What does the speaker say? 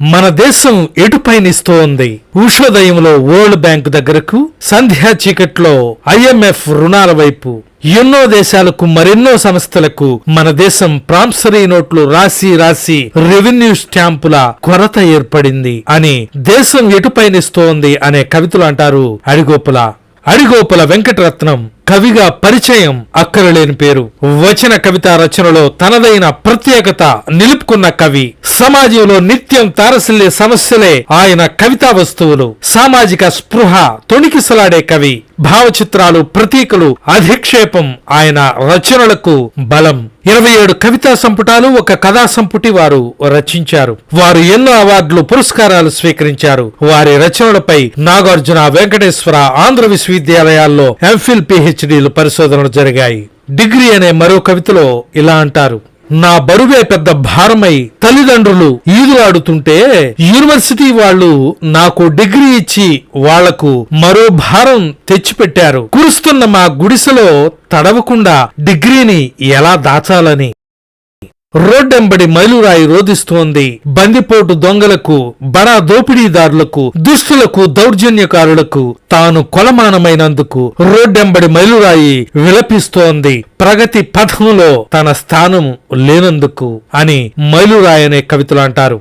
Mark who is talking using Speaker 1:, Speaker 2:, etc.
Speaker 1: మన దేశం ఎటుపయనిస్తోంది ఉషోదయంలో world bank దగ్గరకు సంధ్యా చీకట్లో ఐఎంఎఫ్ రుణాల వైపు. ఎన్నో దేశాలకు మరెన్నో సంస్థలకు మన దేశం ప్రాంసరీ నోట్లు రాసి రాసి రెవెన్యూ స్టాంపుల కొరత ఏర్పడింది అని దేశం ఎటుపయనిస్తోంది అనే కవితలు అంటారు అడిగోపుల. అడిగోపుల వెంకటరత్నం. కవిగా పరిచయం అక్కరలేని పేరు. వచన కవిత రచనలో తనదైన ప్రత్యేకత నిలుపుకున్న కవి. సమాజంలో నిత్యం తారసిల్లే సమస్యలే ఆయన కవితా వస్తువులు. సామాజిక స్పృహ తొణికిసలాడే కవి. భావచిత్రాలు ప్రతీకలు అధిక్షేపం ఆయన రచనలకు బలం. ఇరవై ఏడు కవితా సంపుటాలు ఒక కథా సంపుటి వారు రచించారు. వారు ఎన్నో అవార్డులు పురస్కారాలు స్వీకరించారు. వారి రచనలపై నాగార్జున వెంకటేశ్వర ఆంధ్ర విశ్వవిద్యాలయాల్లో ఎంఫిల్ పిహెచ్ పిహెచ్డీలు పరిశోధనలు జరిగాయి. డిగ్రీ అనే మరో కవితలో ఇలా అంటారు. నా బరువే పెద్ద భారమై తల్లిదండ్రులు ఈదులాడుతుంటే యూనివర్సిటీ వాళ్ళు నాకు డిగ్రీ ఇచ్చి వాళ్ళకు మరో భారం తెచ్చిపెట్టారు. కురుస్తున్న మా గుడిసెలో తడవకుండా డిగ్రీని ఎలా దాచాలని? రోడ్డెంబడి మైలురాయి రోధిస్తోంది. బందిపోటు దొంగలకు బడా దోపిడీదారులకు దుష్టులకు దౌర్జన్యకారులకు తాను కొలమానమైనందుకు రోడ్డెంబడి మైలురాయి విలపిస్తోంది. ప్రగతి పథంలో తన స్థానం లేనందుకు అని మైలురాయి అనే కవితలు అంటారు.